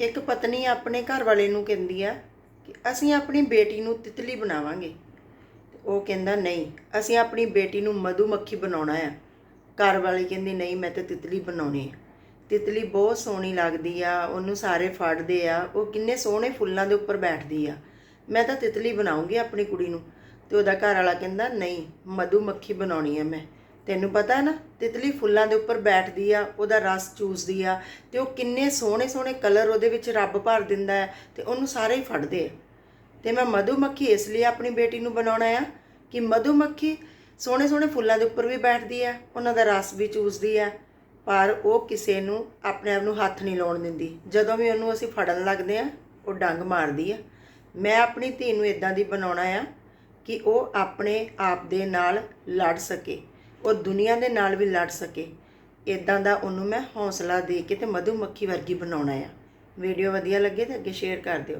ਇੱਕ ਪਤਨੀ ਆਪਣੇ ਘਰ ਵਾਲੇ ਨੂੰ ਕਹਿੰਦੀ ਆ ਕਿ ਅਸੀਂ ਆਪਣੀ ਬੇਟੀ ਨੂੰ ਤਿਤਲੀ ਬਣਾਵਾਂਗੇ। ਉਹ ਕਹਿੰਦਾ, ਨਹੀਂ, ਅਸੀਂ ਆਪਣੀ ਬੇਟੀ ਨੂੰ ਮਧੂਮੱਖੀ ਬਣਾਉਣਾ ਆ। ਘਰ ਵਾਲੀ ਕਹਿੰਦੀ, ਨਹੀਂ, ਮੈਂ ਤਾਂ ਤਿਤਲੀ ਬਣਾਉਣੀ ਆ। ਤਿਤਲੀ ਬਹੁਤ ਸੋਹਣੀ ਲੱਗਦੀ ਆ, ਉਹਨੂੰ ਸਾਰੇ ਫੜਦੇ ਆ, ਉਹ ਕਿੰਨੇ ਸੋਹਣੇ ਫੁੱਲਾਂ ਦੇ ਉੱਪਰ ਬੈਠਦੀ ਆ। ਮੈਂ ਤਾਂ ਤਿਤਲੀ ਬਣਾਉਂਗੀ ਆਪਣੀ ਕੁੜੀ ਨੂੰ। ਤੇ ਉਹਦਾ ਘਰ ਵਾਲਾ ਕਹਿੰਦਾ, ਨਹੀਂ, ਮਧੂਮੱਖੀ ਬਣਾਉਣੀ ਆ ਮੈਂ। ਤੈਨੂੰ ਪਤਾ ਨਾ, ਤਿਤਲੀ ਫੁੱਲਾਂ ਦੇ ਉੱਪਰ ਬੈਠਦੀ ਆ, ਉਹਦਾ ਰਸ ਚੂਸਦੀ ਆ, ਤੇ ਉਹ ਕਿੰਨੇ ਸੋਹਣੇ ਸੋਹਣੇ ਕਲਰ ਉਹਦੇ ਵਿੱਚ ਰੱਬ ਭਰ ਦਿੰਦਾ ਹੈ, ਤੇ ਉਹਨੂੰ ਸਾਰੇ ਹੀ ਫੜਦੇ ਆ। ਤੇ ਮੈਂ ਮਧੂਮੱਖੀ ਇਸ ਲਈ ਆਪਣੀ ਬੇਟੀ ਨੂੰ ਬਣਾਉਣਾ ਆ ਕਿ ਮਧੂਮੱਖੀ ਸੋਹਣੇ ਸੋਹਣੇ ਫੁੱਲਾਂ ਦੇ ਉੱਪਰ ਵੀ ਬੈਠਦੀ ਆ, ਉਹਨਾਂ ਦਾ ਰਸ ਵੀ ਚੂਸਦੀ ਆ, ਪਰ ਉਹ ਕਿਸੇ ਨੂੰ ਆਪਣੇ ਆਪ ਨੂੰ ਹੱਥ ਨਹੀਂ ਲਾਉਣ ਦਿੰਦੀ। ਜਦੋਂ ਵੀ ਉਹਨੂੰ ਅਸੀਂ ਫੜਨ ਲੱਗਦੇ ਆ, ਉਹ ਡੰਗ ਮਾਰਦੀ ਆ। ਮੈਂ ਆਪਣੀ ਧੀ ਨੂੰ ਇਦਾਂ ਦੀ ਬਣਾਉਣਾ ਆ ਕਿ ਉਹ ਆਪਣੇ ਆਪ ਦੇ ਨਾਲ ਲੜ ਸਕੇ। ਉਹ ਦੁਨੀਆ ਦੇ ਨਾਲ ਵੀ ਲੜ ਸਕੇ। ਇਦਾਂ ਦਾ ਉਹਨੂੰ ਮੈਂ ਹੌਸਲਾ ਦੇ ਕੇ ਤੇ ਮਧੂਮੱਖੀ ਵਰਗੀ ਬਣਾਉਣਾ ਆ। ਵੀਡੀਓ ਵਧੀਆ ਲੱਗੇ ਤਾਂ ਅੱਗੇ ਸ਼ੇਅਰ ਕਰ ਦਿਓ।